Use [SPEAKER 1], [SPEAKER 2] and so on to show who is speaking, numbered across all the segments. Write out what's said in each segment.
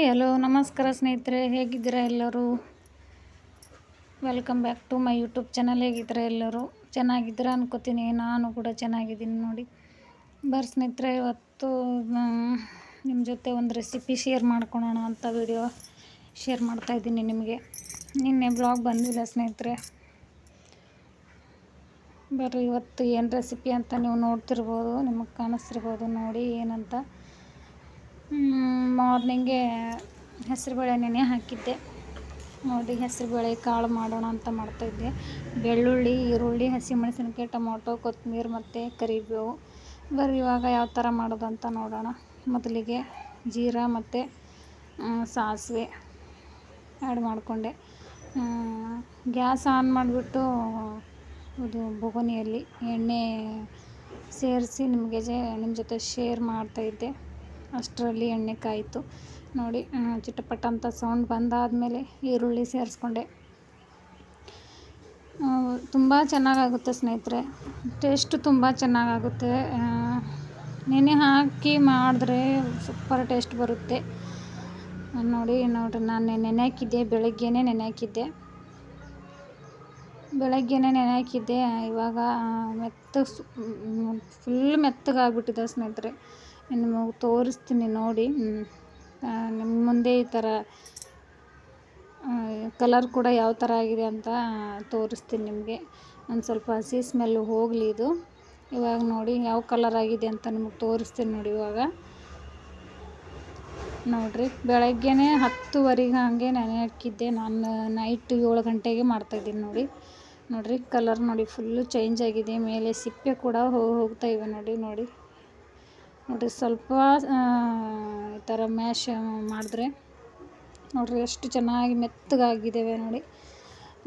[SPEAKER 1] Hi hello ನಮಸ್ಕಾರ ಸ್ನೇಹಿತರೆ, ಹೇಗಿದ್ದೀರಾ ಎಲ್ಲರೂ? Welcome back to my YouTube channel ಹೇಗಿದ್ದೀರಾ ಎಲ್ಲರೂ? ಚೆನ್ನಾಗಿದ್ದೀರಾ ಅನ್ಕೋತೀನಿ, ನಾನು ಕೂಡ ಚೆನ್ನಾಗಿದ್ದೀನಿ ನೋಡಿ. ಬರ್ ಸ್ನೇಹಿತರೆ, ಇವತ್ತು ನಿಮ್ಮ ಜೊತೆ ಒಂದು ರೆಸಿಪಿ ಶೇರ್ ಮಾಡ್ಕೊಳೋಣ ಅಂತ ವಿಡಿಯೋ ಶೇರ್ ಮಾಡ್ತಾಯಿದ್ದೀನಿ ನಿಮಗೆ. ನಿನ್ನೆ ಬ್ಲಾಗ್ ಬಂದಿಲ್ಲ ಸ್ನೇಹಿತರೆ. ಬರ್ರಿ, ಇವತ್ತು ಏನು ರೆಸಿಪಿ ಅಂತ ನೀವು ನೋಡ್ತಿರ್ಬೋದು, ನಿಮಗೆ ಕಾಣಿಸ್ತಿರ್ಬೋದು ನೋಡಿ ಏನಂತ. ಮಾರ್ನಿಂಗೆ ಹೆಸರುಬೇಳೆ ನೆನೆ ಹಾಕಿದ್ದೆ. ನೋಡಿ ಹೆಸರುಬೇಳೆ ಕಾಳು ಮಾಡೋಣ ಅಂತ ಮಾಡ್ತಾಯಿದ್ದೆ ಬೆಳ್ಳುಳ್ಳಿ, ಈರುಳ್ಳಿ, ಹಸಿಮೆಣಸಿನಕಾಯಿ, ಟೊಮೊಟೊ, ಕೊತ್ತಂಬರಿ ಮತ್ತು ಕರಿಬೇವು. ಬರ್ರಿ ಇವಾಗ ಯಾವ ಥರ ಮಾಡೋದು ಅಂತ ನೋಡೋಣ. ಮೊದಲಿಗೆ ಜೀರಾ ಮತ್ತು ಸಾಸಿವೆ ಆ್ಯಡ್ ಮಾಡಿಕೊಂಡೆ. ಗ್ಯಾಸ್ ಆನ್ ಮಾಡಿಬಿಟ್ಟು ಇದು ಬೊಗನಿಯಲ್ಲಿ ಎಣ್ಣೆ ಸೇರಿಸಿ ನಿಮಗೆ ಜೆ ನಿಮ್ಮ ಜೊತೆ ಶೇರ್ ಮಾಡ್ತಾಯಿದ್ದೆ ಅಷ್ಟರಲ್ಲಿ ಎಣ್ಣೆ ಕಾಯಿತು. ನೋಡಿ ಚಿಟಪಟ ಅಂತ ಸೌಂಡ್ ಬಂದಾದಮೇಲೆ ಈರುಳ್ಳಿ ಸೇರಿಸ್ಕೊಂಡೆ. ತುಂಬ ಚೆನ್ನಾಗಾಗುತ್ತೆ ಸ್ನೇಹಿತರೆ. ಟೇಸ್ಟು ತುಂಬ ಚೆನ್ನಾಗಾಗುತ್ತೆ. ನೆನೆ ಹಾಕಿ ಮಾಡಿದ್ರೆ ಸೂಪರ್ ಟೇಸ್ಟ್ ಬರುತ್ತೆ. ನೋಡಿ, ನೋಡಿರಿ, ನಾನು ನೆನೆ ಹಾಕಿದ್ದೆ, ಬೆಳಗ್ಗೆನೇ ನೆನೆ ಹಾಕಿದ್ದೆ. ಬೆಳಗ್ಗೆನೇ ನೆನೆ ಹಾಕಿದ್ದೆ. ಇವಾಗ ಮೆತ್ತ ಫುಲ್ ಮೆತ್ತಗಾಗ್ಬಿಟ್ಟಿದೆ ಸ್ನೇಹಿತರೆ. ನಿಮಗೆ ತೋರಿಸ್ತೀನಿ ನೋಡಿ. ನಿಮ್ಮ ಮುಂದೆ ಈ ಥರ ಕಲರ್ ಕೂಡ ಯಾವ ಥರ ಆಗಿದೆ ಅಂತ ತೋರಿಸ್ತೀನಿ ನಿಮಗೆ. ಒಂದು ಸ್ವಲ್ಪ ಹಸಿ ಸ್ಮೆಲ್ ಹೋಗಲಿ ಇದು. ಇವಾಗ ನೋಡಿ ಯಾವ ಕಲರ್ ಆಗಿದೆ ಅಂತ ನಿಮಗೆ ತೋರಿಸ್ತೀನಿ ನೋಡಿ ಇವಾಗ. ನೋಡಿರಿ, ಬೆಳಗ್ಗೆನೇ ಹತ್ತುವರೆಗೆ ಹಾಗೆ ನೆನೆ ಹಾಕಿದ್ದೆ. ನಾನು ನೈಟ್ ಏಳು ಗಂಟೆಗೆ ಮಾಡ್ತಾಯಿದ್ದೀನಿ ನೋಡಿ. ನೋಡಿರಿ ಕಲರ್ ನೋಡಿ ಫುಲ್ಲು ಚೇಂಜ್ ಆಗಿದೆ. ಮೇಲೆ ಸಿಪ್ಪೆ ಕೂಡ ಹೋಗ್ತಾ ಇವೆ ನೋಡಿ ನೋಡಿ. ನೋಡಿರಿ ಸ್ವಲ್ಪ ಈ ಥರ ಮ್ಯಾಶ್ ಮಾಡಿದ್ರೆ ನೋಡಿರಿ ಎಷ್ಟು ಚೆನ್ನಾಗಿ ಮೆತ್ತಗಾಗಿದ್ದೇವೆ ನೋಡಿ.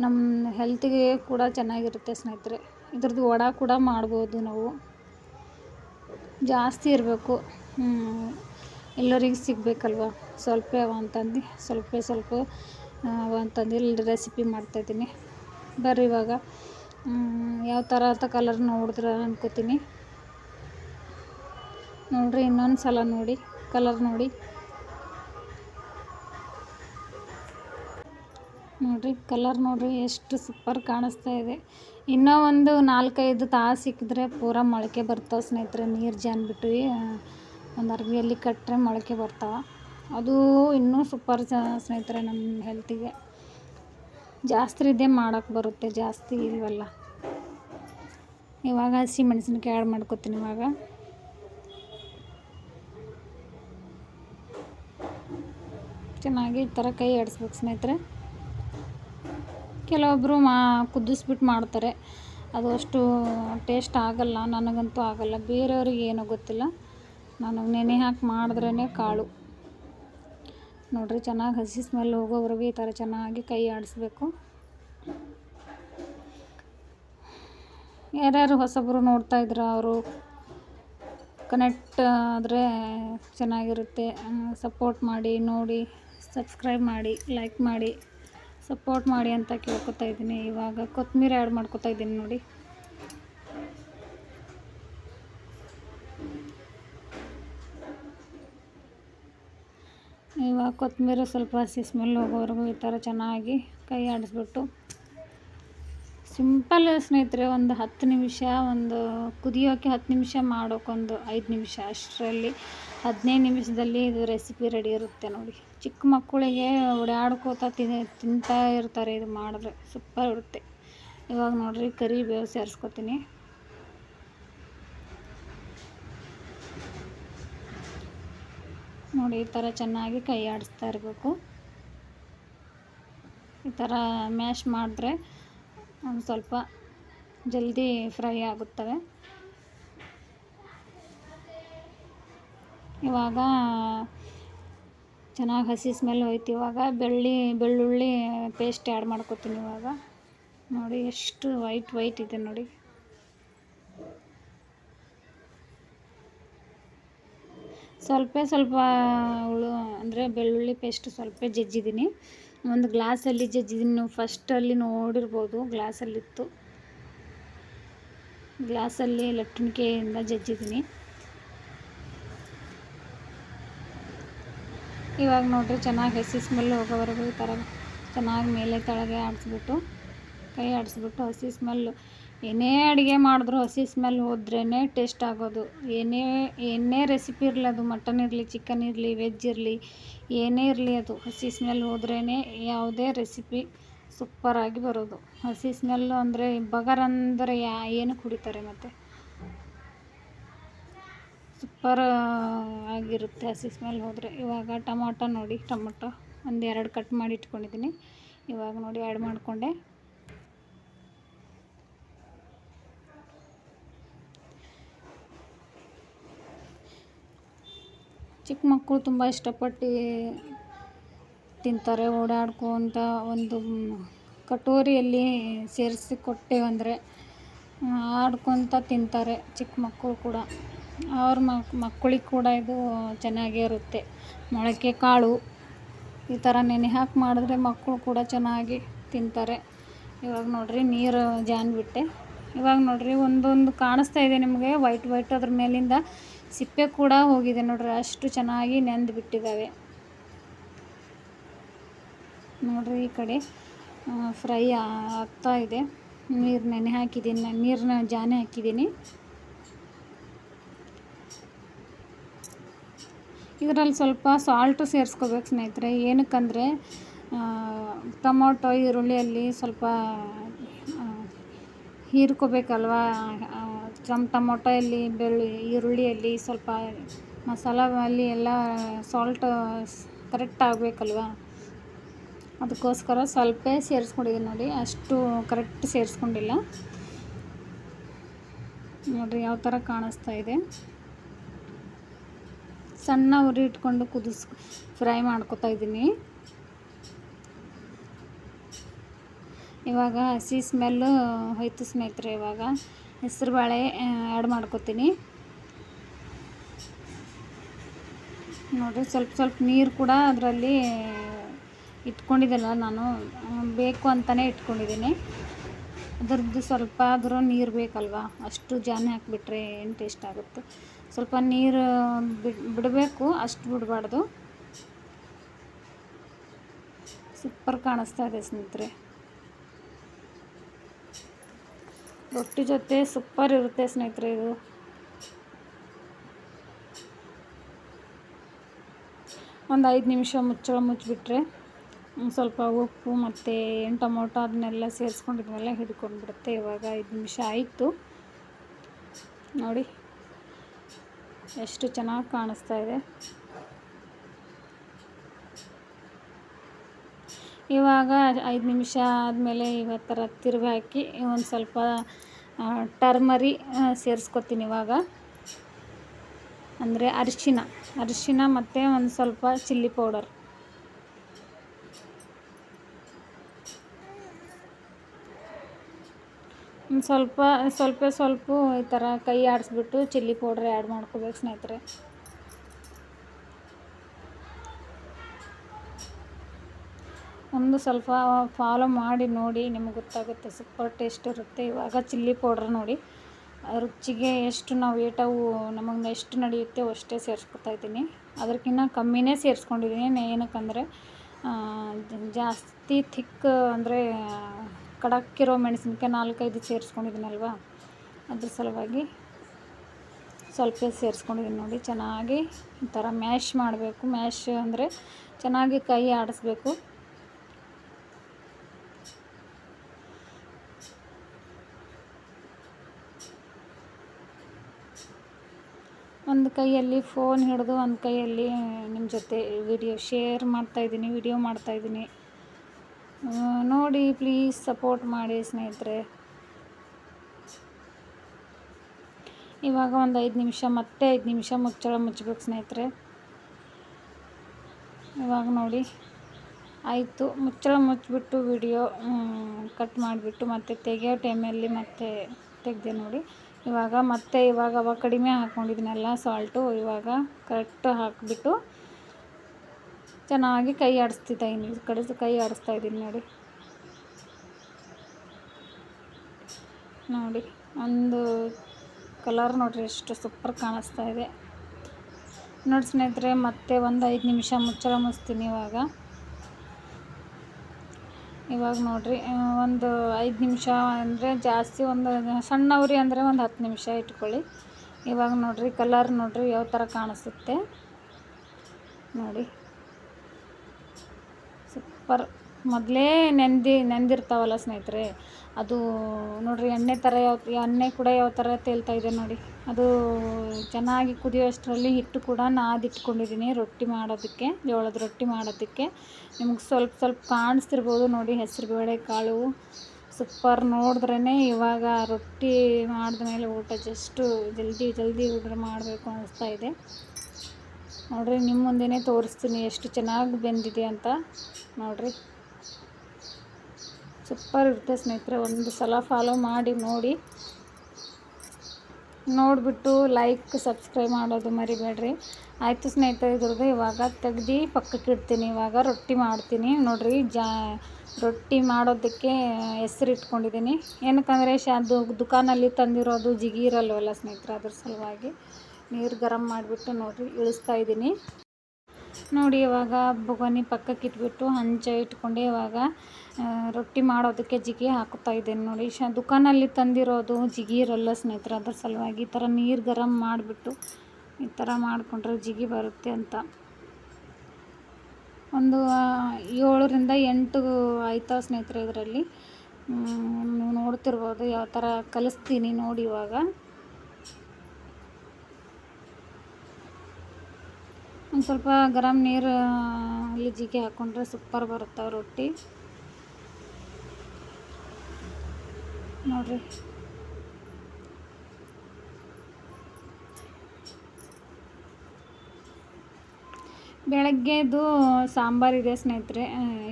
[SPEAKER 1] ನಮ್ಮ ಹೆಲ್ತಿಗೆ ಕೂಡ ಚೆನ್ನಾಗಿರುತ್ತೆ ಸ್ನೇಹಿತರೆ. ಇದ್ರದ್ದು ವಡ ಕೂಡ ಮಾಡ್ಬೋದು ನಾವು. ಜಾಸ್ತಿ ಇರಬೇಕು. ಎಲ್ಲರಿಗೆ ಸಿಗಬೇಕಲ್ವ? ಸ್ವಲ್ಪ ಅಂತಂದು, ಸ್ವಲ್ಪ ಸ್ವಲ್ಪ ಅಂತಂದು ಇಲ್ಲಿ ರೆಸಿಪಿ ಮಾಡ್ತಾಯಿದ್ದೀನಿ ಬರ್ರಿ ಇವಾಗ. ಯಾವ ಥರ ಅಂತ ಕಲರ್ ನೋಡಿದ್ರೆ ಅನ್ಕೋತೀನಿ. ನೋಡಿರಿ, ಇನ್ನೊಂದು ಸಲ ನೋಡಿ ಕಲರ್ ನೋಡಿ. ನೋಡಿರಿ ಕಲರ್ ನೋಡಿರಿ, ಎಷ್ಟು ಸೂಪರ್ ಕಾಣಿಸ್ತಾ ಇದೆ. ಇನ್ನೂ ಒಂದು ನಾಲ್ಕೈದು ತಾಸು ಸಿಕ್ಕಿದ್ರೆ ಪೂರ ಮೊಳಕೆ ಬರ್ತಾವೆ ಸ್ನೇಹಿತರೆ, ನೀರು ಜಾನ್ಬಿಟ್ಟು ಒಂದು ಅರ್ಬಿಯಲ್ಲಿ ಕಟ್ಟರೆ ಮೊಳಕೆ ಬರ್ತಾವೆ. ಅದು ಇನ್ನೂ ಸೂಪರ್ ಸ್ನೇಹಿತರೆ ನಮ್ಮ ಹೆಲ್ತಿಗೆ ಜಾಸ್ತಿ ಇದೆ ಮಾಡೋಕ್ಕೆ ಬರುತ್ತೆ, ಜಾಸ್ತಿ ಇಲ್ವಲ್ಲ. ಇವಾಗ ಹಸಿ ಮೆಣಸಿನ್ಕಾಯಿ ಆ್ಯಡ್ ಮಾಡ್ಕೊತೀನಿ ಇವಾಗ. ಚೆನ್ನಾಗಿ ಈ ಥರ ಕೈ ಆಡಿಸ್ಬೇಕು ಸ್ನೇಹಿತರೆ. ಕೆಲವೊಬ್ಬರು ಮಾ ಕುದಿಸ್ಬಿಟ್ಟು ಮಾಡ್ತಾರೆ. ಅದು ಅಷ್ಟು ಟೇಸ್ಟ್ ಆಗಲ್ಲ, ನನಗಂತೂ ಆಗಲ್ಲ. ಬೇರೆಯವ್ರಿಗೆ ಏನೂ ಗೊತ್ತಿಲ್ಲ. ನನಗೆ ನೆನೆ ಹಾಕಿ ಮಾಡಿದ್ರೇ ಕಾಳು. ನೋಡಿರಿ, ಚೆನ್ನಾಗಿ ಹಸಿ ಸ್ಮೆಲ್ ಹೋಗೋವರೆಗೂ ಈ ಥರ ಚೆನ್ನಾಗಿ ಕೈ ಆಡಿಸ್ಬೇಕು. ಯಾರ್ಯಾರು ಹೊಸಬ್ರು ನೋಡ್ತಾ ಇದ್ರು ಅವರು? ಕನೆಕ್ಟ್ ಆದರೆ ಚೆನ್ನಾಗಿರುತ್ತೆ. ಸಪೋರ್ಟ್ ಮಾಡಿ, ನೋಡಿ. ಸಬ್ಸ್ಕ್ರೈಬ್ ಮಾಡಿ ಲೈಕ್ ಮಾಡಿ ಸಪೋರ್ಟ್ ಮಾಡಿ ಅಂತ ಕೇಳ್ಕೊತಾ ಇದ್ದೀನಿ. ಇವಾಗ ಕೊತ್ತಂಬರಿ ಆ್ಯಡ್ ಮಾಡ್ಕೊತಾ ಇದ್ದೀನಿ ನೋಡಿ. ಇವಾಗ ಕೊತ್ತಂಬರಿ ಸ್ವಲ್ಪ ಹಸಿ ಸ್ಮೆಲ್ ಹೋಗೋವರೆಗೂ ಈ ಥರ ಚೆನ್ನಾಗಿ ಕೈ ಆಡಿಸ್ಬಿಟ್ಟು ಸಿಂಪಲ್ ಸ್ನೇಹಿತರೆ ಒಂದು ಹತ್ತು ನಿಮಿಷ, ಒಂದು ಕುದಿಯೋಕ್ಕೆ ಹತ್ತು ನಿಮಿಷ ಮಾಡೋಕ್ಕೊಂದು ಐದು ನಿಮಿಷ. ಅಷ್ಟರಲ್ಲಿ ಹದಿನೈದು ನಿಮಿಷದಲ್ಲಿ ಇದು ರೆಸಿಪಿ ರೆಡಿ ಇರುತ್ತೆ ನೋಡಿ. ಚಿಕ್ಕ ಮಕ್ಕಳಿಗೆ ಓಡಾಡ್ಕೋತಾ ತಿಂತಾ ಇರ್ತಾರೆ, ಇದು ಮಾಡಿದ್ರೆ ಸೂಪರ್ ಇರುತ್ತೆ. ಇವಾಗ ನೋಡಿರಿ ಕರಿಬೇವು ಸೇರಿಸ್ಕೊತೀನಿ. ನೋಡಿ, ಈ ಥರ ಚೆನ್ನಾಗಿ ಕೈ ಆಡಿಸ್ತಾ ಇರಬೇಕು. ಈ ಥರ ಮ್ಯಾಶ್ ಮಾಡಿದ್ರೆ ಒಂದು ಸ್ವಲ್ಪ ಜಲ್ದಿ ಫ್ರೈ ಆಗುತ್ತವೆ. ಇವಾಗ ಚೆನ್ನಾಗಿ ಹಸಿ ಸ್ಮೆಲ್ ಹೋಯ್ತು ಇವಾಗ. ಬೆಳ್ಳಿ, ಬೆಳ್ಳುಳ್ಳಿ ಪೇಸ್ಟ್ ಆ್ಯಡ್ ಮಾಡ್ಕೊತೀನಿ ಇವಾಗ. ನೋಡಿ ಎಷ್ಟು ವೈಟ್ ವೈಟ್ ಇದೆ ನೋಡಿ. ಸ್ವಲ್ಪ ಸ್ವಲ್ಪ ಹುಳು, ಅಂದರೆ ಬೆಳ್ಳುಳ್ಳಿ ಪೇಸ್ಟ್ ಸ್ವಲ್ಪ ಜಜ್ಜಿದ್ದೀನಿ. ಒಂದು ಗ್ಲಾಸಲ್ಲಿ ಜಜ್ಜಿದ್ದೀನಿ. ನೀವು ಫಸ್ಟಲ್ಲಿ ನೋಡಿರ್ಬೋದು ಗ್ಲಾಸಲ್ಲಿತ್ತು ಗ್ಲಾಸಲ್ಲಿ ಲಟ್ಟಣಿಕೆಯಿಂದ ಜಜ್ಜಿದ್ದೀನಿ. ಇವಾಗ ನೋಡಿರಿ ಚೆನ್ನಾಗಿ ಹಸಿ ಸ್ಮೆಲ್ ಹೋಗೋವರೆಗೂ ಈ ಥರ ಚೆನ್ನಾಗಿ ಮೇಲೆ ತಳಗೆ ಆಡಿಸ್ಬಿಟ್ಟು, ಕೈ ಆಡಿಸ್ಬಿಟ್ಟು ಹಸಿ ಸ್ಮೆಲ್ಲು ಏನೇ ಅಡುಗೆ ಮಾಡಿದ್ರು ಹಸಿ ಸ್ಮೆಲ್ ಹೋದ್ರೇ ಟೇಸ್ಟ್ ಆಗೋದು. ಏನೇ ಏನೇ ರೆಸಿಪಿ ಇರಲಿ ಅದು ಮಟನ್ ಇರಲಿ ಚಿಕನ್ ಇರಲಿ ವೆಜ್ ಇರಲಿ, ಏನೇ ಇರಲಿ ಅದು, ಹಸಿ ಸ್ಮೆಲ್ ಹೋದ್ರೇ ಯಾವುದೇ ರೆಸಿಪಿ ಸೂಪರಾಗಿ ಬರೋದು. ಹಸಿ ಸ್ಮೆಲ್ಲು ಅಂದರೆ ಬಗರ್ ಅಂದರೆ ಯಾ, ಏನು ಕುಡಿತಾರೆ ಮತ್ತು? ಸೂಪರ್ ಆಗಿರುತ್ತೆ ಹಸಿ ಸ್ಮೆಲ್ ಹೋದರೆ. ಇವಾಗ ಟೊಮೊಟೊ ನೋಡಿ, ಟೊಮೊಟೊ ಒಂದು ಎರಡು ಕಟ್ ಮಾಡಿ ಇಟ್ಕೊಂಡಿದ್ದೀನಿ ಇವಾಗ ನೋಡಿ ಆ್ಯಡ್ ಮಾಡಿಕೊಂಡೆ. ಚಿಕ್ಕ ಮಕ್ಕಳು ತುಂಬ ಇಷ್ಟಪಟ್ಟು ತಿಂತಾರೆ, ಓಡಾಡ್ಕೊತ ಒಂದು ಕಟೋರಿಯಲ್ಲಿ ಸೇರಿಸಿ ಕೊಟ್ಟೆವಂದರೆ ಆಡ್ಕೊತ ತಿಂತಾರೆ ಚಿಕ್ಕ ಮಕ್ಕಳು ಕೂಡ. ಅವ್ರ ಮಕ್ಕಳಿಗೆ ಕೂಡ ಇದು ಚೆನ್ನಾಗೇ ಇರುತ್ತೆ. ಮೊಳಕೆ ಕಾಳು ಈ ಥರ ನೆನೆ ಹಾಕಿ ಮಾಡಿದ್ರೆ ಮಕ್ಕಳು ಕೂಡ ಚೆನ್ನಾಗಿ ತಿಂತಾರೆ. ಇವಾಗ ನೋಡಿರಿ ನೀರು ಜಾನ್ ಬಿಟ್ಟೆ. ಇವಾಗ ನೋಡಿರಿ ಒಂದೊಂದು ಕಾಣಿಸ್ತಾ ಇದೆ ನಿಮಗೆ. ವೈಟ್ ವೈಟ್ ಅದ್ರ ಮೇಲಿಂದ ಸಿಪ್ಪೆ ಕೂಡ ಹೋಗಿದೆ ನೋಡಿರಿ. ಅಷ್ಟು ಚೆನ್ನಾಗಿ ನೆಂದು ಬಿಟ್ಟಿದ್ದಾವೆ. ನೋಡಿರಿ ಈ ಕಡೆ ಫ್ರೈ ಆಗ್ತಾ ಇದೆ. ನೀರು ನೆನೆ ಹಾಕಿದ್ದೀನಿ ನೀರನ್ನ ಜಾನೆ ಹಾಕಿದ್ದೀನಿ. ಇದರಲ್ಲಿ ಸ್ವಲ್ಪ ಸಾಲ್ಟು ಸೇರಿಸ್ಕೋಬೇಕು ಸ್ನೇಹಿತರೆ. ಏನಕ್ಕಂದರೆ ಟೊಮೊಟೊ, ಈರುಳ್ಳಿಯಲ್ಲಿ ಸ್ವಲ್ಪ ಹೀರ್ಕೋಬೇಕಲ್ವ? ಚಮ್ ಟೊಮೊಟೊಯಲ್ಲಿ, ಬೆಳ್ಳಿ, ಈರುಳ್ಳಿಯಲ್ಲಿ ಸ್ವಲ್ಪ ಮಸಾಲಲ್ಲಿ ಎಲ್ಲ ಸಾಲ್ಟ್ ಕರೆಕ್ಟ್ ಆಗಬೇಕಲ್ವ? ಅದಕ್ಕೋಸ್ಕರ ಸ್ವಲ್ಪ ಸೇರಿಸ್ಕೊಂಡಿದ್ದೀನಿ ನೋಡಿ. ಅಷ್ಟು ಕರೆಕ್ಟ್ ಸೇರಿಸ್ಕೊಂಡಿಲ್ಲ. ನೋಡಿರಿ ಯಾವ ಥರ ಕಾಣಿಸ್ತಾ ಇದೆ. ಸಣ್ಣ ಉರಿ ಇಟ್ಕೊಂಡು ಕುದಿಸ್ ಫ್ರೈ ಮಾಡ್ಕೊತಾ ಇದ್ದೀನಿ. ಇವಾಗ ಹಸಿ ಸ್ಮೆಲ್ಲು, ಹೋಯ್ತು ಸ್ನೇಹಿತರೆ, ಇವಾಗ ಹೆಸರು ಬಾಳೆ ಆ್ಯಡ್ ಮಾಡ್ಕೊತೀನಿ. ನೋಡಿರಿ, ಸ್ವಲ್ಪ ಸ್ವಲ್ಪ ನೀರು ಕೂಡ ಅದರಲ್ಲಿ ಇಟ್ಕೊಂಡಿದ್ದಲ್ಲ ನಾನು ಬೇಕು ಅಂತಲೇ ಇಟ್ಕೊಂಡಿದ್ದೀನಿ. ಅದರದ್ದು ಸ್ವಲ್ಪ ಆದರೂ ನೀರು ಬೇಕಲ್ವ? ಅಷ್ಟು ಜಾನೆ ಹಾಕಿಬಿಟ್ರೆ ಏನು ಟೇಸ್ಟ್ ಆಗುತ್ತೆ? ಸ್ವಲ್ಪ ನೀರು ಬಿಡಬೇಕು, ಅಷ್ಟು ಬಿಡಬಾರ್ದು. ಸೂಪರ್ ಕಾಣಿಸ್ತಾ ಇದೆ ಸ್ನೇಹಿತರೆ. ರೊಟ್ಟಿ ಜೊತೆ ಸೂಪರ್ ಇರುತ್ತೆ ಸ್ನೇಹಿತರೆ ಇದು. ಒಂದು ಐದು ನಿಮಿಷ ಮುಚ್ಚಳ ಮುಚ್ಚಿಬಿಟ್ರೆ ಸ್ವಲ್ಪ ಉಪ್ಪು ಮತ್ತು ಏನು ಟೊಮೊಟೊ ಅದನ್ನೆಲ್ಲ ಸೇರಿಸ್ಕೊಂಡಿದ್ಮೇಲೆ ಹಿಡ್ಕೊಂಡ್ಬಿಡುತ್ತೆ. ಇವಾಗ ಐದು ನಿಮಿಷ ಆಯಿತು. ನೋಡಿ. ಎಷ್ಟು ಚೆನ್ನಾಗಿ ಕಾಣಿಸ್ತಾ ಇದೆ. ಇವಾಗ ಐದು ನಿಮಿಷ ಆದಮೇಲೆ ಇವತ್ತು ಥರ ತಿರುಗಿ ಹಾಕಿ ಒಂದು ಸ್ವಲ್ಪ ಟರ್ಮರಿ ಸೇರಿಸ್ಕೊತೀನಿ ಇವಾಗ. ಅಂದರೆ ಅರಿಶಿನ ಅರಿಶಿನ ಮತ್ತು ಒಂದು ಸ್ವಲ್ಪ ಚಿಲ್ಲಿ ಪೌಡರ್. ಸ್ವಲ್ಪ ಸ್ವಲ್ಪ ಸ್ವಲ್ಪ ಈ ಥರ ಕೈ ಆಡಿಸ್ಬಿಟ್ಟು ಚಿಲ್ಲಿ ಪೌಡ್ರ್ ಆ್ಯಡ್ ಮಾಡ್ಕೋಬೇಕು ಸ್ನೇಹಿತರೆ. ಒಂದು ಸ್ವಲ್ಪ ಫಾಲೋ ಮಾಡಿ ನೋಡಿ, ನಿಮ್ಗೆ ಗೊತ್ತಾಗುತ್ತೆ, ಸೂಪರ್ ಟೇಸ್ಟ್ ಇರುತ್ತೆ. ಇವಾಗ ಚಿಲ್ಲಿ ಪೌಡ್ರ್ ನೋಡಿ, ರುಚಿಗೆ ಎಷ್ಟು ನಾವು ಏಟವು, ನಮಗೆ ಎಷ್ಟು ನಡೆಯುತ್ತೆ ಅಷ್ಟೇ ಸೇರಿಸ್ಕೊತಾ ಇದ್ದೀನಿ. ಅದಕ್ಕಿಂತ ಕಮ್ಮಿನೇ ಸೇರಿಸ್ಕೊಂಡಿದ್ದೀನಿ. ಏನಕ್ಕಂದರೆ ಜಾಸ್ತಿ ಥಿಕ್ ಅಂದರೆ ಕಡಕ್ಕಿರೋ ಮೆಣಸಿನ್ಕಾಯಿ ನಾಲ್ಕೈದು ಸೇರಿಸ್ಕೊಂಡಿದ್ದೀನಲ್ವ? ಅದ್ರ ಸಲುವಾಗಿ ಸ್ವಲ್ಪ ಸೇರಿಸ್ಕೊಂಡಿದ್ದೀನಿ ನೋಡಿ, ಚೆನ್ನಾಗಿ ಈ ಥರ ಮ್ಯಾಶ್ ಮಾಡಬೇಕು. ಮ್ಯಾಶ್ ಅಂದರೆ ಚೆನ್ನಾಗಿ ಕೈ ಆಡಿಸ್ಬೇಕು. ಒಂದು ಕೈಯಲ್ಲಿ ಫೋನ್ ಹಿಡಿದು, ಒಂದು ಕೈಯಲ್ಲಿ ನಿಮ್ಮ ಜೊತೆ ವಿಡಿಯೋ ಶೇರ್ ಮಾಡ್ತಾಯಿದ್ದೀನಿ ವಿಡಿಯೋ ಮಾಡ್ತಾಯಿದ್ದೀನಿ ನೋಡಿ ಪ್ಲೀಸ್ ಸಪೋರ್ಟ್ ಮಾಡಿ ಸ್ನೇಹಿತರೆ. ಇವಾಗ ಒಂದು ಐದು ನಿಮಿಷ, ಮತ್ತೆ ಐದು ನಿಮಿಷ ಮುಚ್ಚಳ ಮುಚ್ಚಬೇಕು ಸ್ನೇಹಿತರೆ. ಇವಾಗ ನೋಡಿ. ಆಯಿತು, ಮುಚ್ಚಳ ಮುಚ್ಚಿಬಿಟ್ಟು ವಿಡಿಯೋ ಕಟ್ ಮಾಡಿಬಿಟ್ಟು ಮತ್ತೆ ತೆಗೆಯೋ ಟೈಮಲ್ಲಿ ಮತ್ತೆ ತೆಗೆದೆ ನೋಡಿ. ಇವಾಗ ಮತ್ತೆ ಇವಾಗ ಅವಾಗ ಕಡಿಮೆ ಹಾಕ್ಕೊಂಡಿದ್ದೀನಲ್ಲ ಸಾಲ್ಟು ಇವಾಗ ಕರೆಕ್ಟ್ ಹಾಕಿಬಿಟ್ಟು ಚೆನ್ನಾಗಿ ಕೈ ಆಡಿಸ್ತಿದ್ದೆ ಇನ್ನು ಈ ಕಡೆ ಕೈ ಆಡಿಸ್ತಾ ಇದ್ದೀನಿ ನೋಡಿ. ನೋಡಿ, ಒಂದು ಕಲರ್ ನೋಡಿರಿ ಎಷ್ಟು ಸೂಪರ್ ಕಾಣಿಸ್ತಾ ಇದೆ. ನೋಡಿ ಸ್ನೇಹಿತರೆ, ಮತ್ತೆ ಒಂದು ಐದು ನಿಮಿಷ ಮುಚ್ಚಳ ಮುಚ್ತೀನಿ ಇವಾಗ. ಇವಾಗ ನೋಡಿರಿ ಒಂದು ಐದು ನಿಮಿಷ ಅಂದರೆ ಜಾಸ್ತಿ ಒಂದು ಸಣ್ಣ ಉರಿ ಅಂದರೆ ಒಂದು ಹತ್ತು ನಿಮಿಷ ಇಟ್ಕೊಳ್ಳಿ. ಇವಾಗ ನೋಡಿರಿ ಕಲರ್ ನೋಡಿರಿ ಯಾವ ಥರ ಕಾಣಿಸುತ್ತೆ. ನೋಡಿ. ಸೂಪರ್ ಮೊದಲೇ ನೆಂದಿ ನೆಂದಿರ್ತಾವಲ್ಲ ಸ್ನೇಹಿತರೆ, ಅದು ನೋಡಿರಿ ಎಣ್ಣೆ ಥರ ಯಾವ ಎಣ್ಣೆ ಕೂಡ ಯಾವ ಥರ ತೇಲ್ತಾ ಇದೆ ನೋಡಿ. ಅದು ಚೆನ್ನಾಗಿ ಕುದಿಯೋಷ್ಟರಲ್ಲಿ ಹಿಟ್ಟು ಕೂಡ ನಾದಿಟ್ಕೊಂಡಿದ್ದೀನಿ ರೊಟ್ಟಿ ಮಾಡೋದಕ್ಕೆ, ಜೋಳದ ರೊಟ್ಟಿ ಮಾಡೋದಕ್ಕೆ. ನಿಮ್ಗೆ ಸ್ವಲ್ಪ ಸ್ವಲ್ಪ ಕಾಣಿಸ್ತಿರ್ಬೋದು ನೋಡಿ ಹೆಸರು ಬೇಳೆ ಕಾಳು ಸೂಪರ್ ನೋಡಿದ್ರೇ ಇವಾಗ ರೊಟ್ಟಿ ಮಾಡಿದ ಮೇಲೆ ಊಟ ಜಸ್ಟು ಜಲ್ದಿ ಜಲ್ದಿ ಊಟ ಮಾಡಬೇಕು ಅನಿಸ್ತಾ ಇದೆ. ನೋಡಿರಿ ನಿಮ್ಮ ಮುಂದೆಯೇ ತೋರಿಸ್ತೀನಿ ಎಷ್ಟು ಚೆನ್ನಾಗಿ ಬೆಂದಿದೆ ಅಂತ. ನೋಡಿರಿ. ಸೂಪರ್ ಇರುತ್ತೆ ಸ್ನೇಹಿತರೆ, ಒಂದು ಸಲ ಫಾಲೋ ಮಾಡಿ, ನೋಡಿ. ನೋಡಿಬಿಟ್ಟು ಲೈಕ್ ಸಬ್ಸ್ಕ್ರೈಬ್ ಮಾಡೋದು ಮರಿಬೇಡ್ರಿ. ಆಯಿತು ಸ್ನೇಹಿತರೆ, ಇದ್ರದ್ದು ಇವಾಗ ತೆಗ್ದು ಪಕ್ಕಕ್ಕೆ ಇಡ್ತೀನಿ. ಇವಾಗ ರೊಟ್ಟಿ ಮಾಡ್ತೀನಿ. ನೋಡಿರಿ, ಜಾ, ರೊಟ್ಟಿ ಮಾಡೋದಕ್ಕೆ ಹೆಸ್ರು ಇಟ್ಕೊಂಡಿದ್ದೀನಿ. ಏನಕ್ಕಂದರೆ ಶ ಅದು ದುಕಾನಲ್ಲಿ ತಂದಿರೋದು ಜಿಗಿ ಇರಲ್ವಲ್ಲ ಸ್ನೇಹಿತರೆ, ಅದ್ರ ಸಲುವಾಗಿ ನೀರು ಗರಂ ಮಾಡಿಬಿಟ್ಟು ನೋಡಿರಿ, ಇಳಿಸ್ತಾ ಇದ್ದೀನಿ. ನೋಡಿ, ಇವಾಗ ಬೊಗಣಿ ಪಕ್ಕಕ್ಕೆ ಇಟ್ಬಿಟ್ಟು ಹಂಚ ಇಟ್ಕೊಂಡು ಇವಾಗ ರೊಟ್ಟಿ ಮಾಡೋದಕ್ಕೆ ಜಿಗಿ ಹಾಕುತ್ತಾ ಇದ್ದೇನೆ ನೋಡಿ. ಶ, ದುಕಾನಲ್ಲಿ ತಂದಿರೋದು ಜಿಗಿ ಇರಲ್ಲ ಸ್ನೇಹಿತರೆ, ಅದ್ರ ಸಲುವಾಗಿ ಈ ಥರ ನೀರು ಗರಂ ಮಾಡಿಬಿಟ್ಟು ಈ ಥರ ಮಾಡಿಕೊಂಡ್ರೆ ಜಿಗಿ ಬರುತ್ತೆ ಅಂತ. ಒಂದು ಏಳರಿಂದ ಎಂಟು ಆಯ್ತಾವ ಸ್ನೇಹಿತರೆ ಇದರಲ್ಲಿ. ನೋಡ್ತಿರ್ಬೋದು ಯಾವ ಥರ ಕಲಿಸ್ತೀನಿ ನೋಡಿ ಇವಾಗ. ಒಂದು ಸ್ವಲ್ಪ ಗರಂ ನೀರು ಜಿಗೆ ಹಾಕ್ಕೊಂಡ್ರೆ ಸೂಪರ್ ಬರುತ್ತೆ ರೊಟ್ಟಿ. ನೋಡಿರಿ. ಬೆಳಗ್ಗೆದು ಸಾಂಬಾರಿದೆ ಸ್ನೇಹಿತರೆ.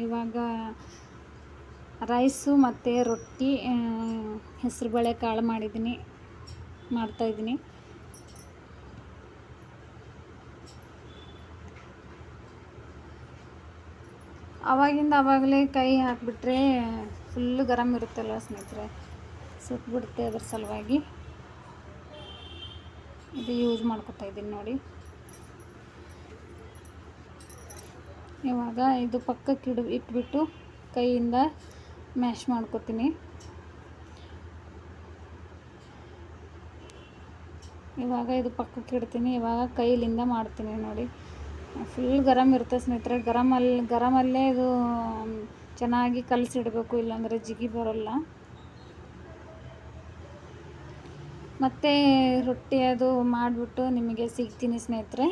[SPEAKER 1] ಇವಾಗ ರೈಸು ಮತ್ತು ರೊಟ್ಟಿ ಹೆಸರುಬೇಳೆ ಕಾಳು ಮಾಡಿದ್ದೀನಿ ಮಾಡ್ತಾಯಿದ್ದೀನಿ ಆವಾಗಿಂದ ಆವಾಗಲೇ ಕೈ ಹಾಕಿಬಿಟ್ರೆ ಫುಲ್ಲು ಗರಮ್ ಇರುತ್ತಲ್ಲ ಸ್ನೇಹಿತರೆ? ಸುಟ್ಬಿಡುತ್ತೆ ಅದ್ರ ಸಲುವಾಗಿ. ಇದು ಯೂಸ್ ಮಾಡ್ಕೊತಾ ಇದ್ದೀನಿ ನೋಡಿ. ಇವಾಗ ಇದು ಪಕ್ಕಕ್ಕೆ ಇಡ್, ಇಟ್ಬಿಟ್ಟು ಕೈಯಿಂದ ಮ್ಯಾಶ್ ಮಾಡ್ಕೊತೀನಿ. ಇವಾಗ ಇದು ಪಕ್ಕಕ್ಕೆ ಇಡ್ತೀನಿ. ಇವಾಗ ಕೈಲಿಂದ ಮಾಡ್ತೀನಿ ನೋಡಿ. ಫುಲ್ ಗರಮ್ ಇರುತ್ತೆ ಸ್ನೇಹಿತರೆ. ಗರಮಲ್ಲಿ ಗರಮಲ್ಲೇ ಇದು ಚೆನ್ನಾಗಿ ಕಲಸಿಡಬೇಕು, ಇಲ್ಲಾಂದರೆ ಜಿಗಿ ಬರೋಲ್ಲ. ಮತ್ತು ರೊಟ್ಟಿ ಅದು ಮಾಡಿಬಿಟ್ಟು ನಿಮಗೆ ಸಿಗ್ತೀನಿ ಸ್ನೇಹಿತರೆ.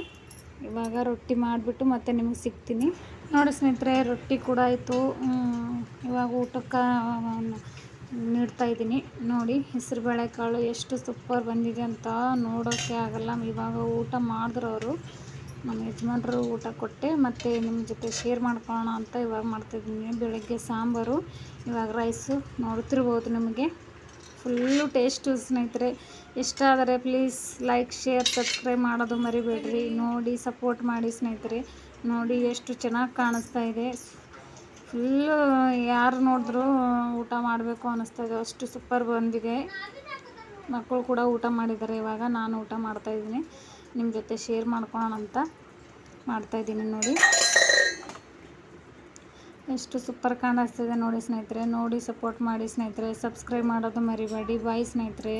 [SPEAKER 1] ಇವಾಗ ರೊಟ್ಟಿ ಮಾಡಿಬಿಟ್ಟು ಮತ್ತೆ ನಿಮಗೆ ಸಿಗ್ತೀನಿ. ನೋಡಿ ಸ್ನೇಹಿತರೆ, ರೊಟ್ಟಿ ಕೂಡ ಆಯಿತು. ಇವಾಗ ಊಟಕ್ಕೆ ನೀಡ್ತಾ ಇದ್ದೀನಿ. ನೋಡಿ, ಹೆಸರು ಕಾಳು ಎಷ್ಟು ಸೂಪರ್ ಬಂದಿದೆ ಅಂತ ನೋಡೋಕ್ಕೆ ಆಗಲ್ಲ. ಇವಾಗ ಊಟ ಮಾಡಿದ್ರವರು ನಮ್ಮ ಯಜಮಾನ್ರು ಊಟ ಕೊಟ್ಟೆ ಮತ್ತು ನಿಮ್ಮ ಜೊತೆ ಶೇರ್ ಮಾಡ್ಕೊಳ್ಳೋಣ ಅಂತ ಇವಾಗ ಮಾಡ್ತಿದ್ದೀನಿ. ಬೆಳಗ್ಗೆ ಸಾಂಬಾರು, ಇವಾಗ ರೈಸು ನೋಡ್ತಿರ್ಬೋದು ನಿಮಗೆ. ಫುಲ್ಲು ಟೇಸ್ಟು ಸ್ನೇಹಿತರೆ, ಇಷ್ಟ ಆದರೆ ಪ್ಲೀಸ್ ಲೈಕ್ ಶೇರ್ ಸಬ್ಸ್ಕ್ರೈಬ್ ಮಾಡೋದು ಮರಿಬೇಡ್ರಿ. ನೋಡಿ ಸಪೋರ್ಟ್ ಮಾಡಿ ಸ್ನೇಹಿತರೆ. ನೋಡಿ ಎಷ್ಟು ಚೆನ್ನಾಗಿ ಕಾಣಿಸ್ತಾ ಇದೆ. ಫುಲ್ಲು ಯಾರು ನೋಡಿದ್ರು ಊಟ ಮಾಡಬೇಕು ಅನ್ನಿಸ್ತಾ ಇದೆ. ಅಷ್ಟು ಸೂಪರ್ ಬಂದಿದೆ. ಮಕ್ಕಳು ಕೂಡ ಊಟ ಮಾಡಿದ್ದಾರೆ. ಇವಾಗ ನಾನು ಊಟ ಮಾಡ್ತಾಯಿದ್ದೀನಿ ನಿಮ್ಮ ಜೊತೆ ಶೇರ್ ಮಾಡ್ಕೊಳ್ಳೋಣ ಅಂತ ಮಾಡ್ತಾಯಿದ್ದೀನಿ ನೋಡಿ. ಎಷ್ಟು ಸೂಪರ್ ಕಾಣಿಸ್ತಿದೆ ನೋಡಿ ಸ್ನೇಹಿತರೆ. ನೋಡಿ ಸಪೋರ್ಟ್ ಮಾಡಿ ಸ್ನೇಹಿತರೆ. ಸಬ್ಸ್ಕ್ರೈಬ್ ಮಾಡೋದು ಮರಿಬೇಡಿ. ಬಾಯ್ ಸ್ನೇಹಿತರೆ.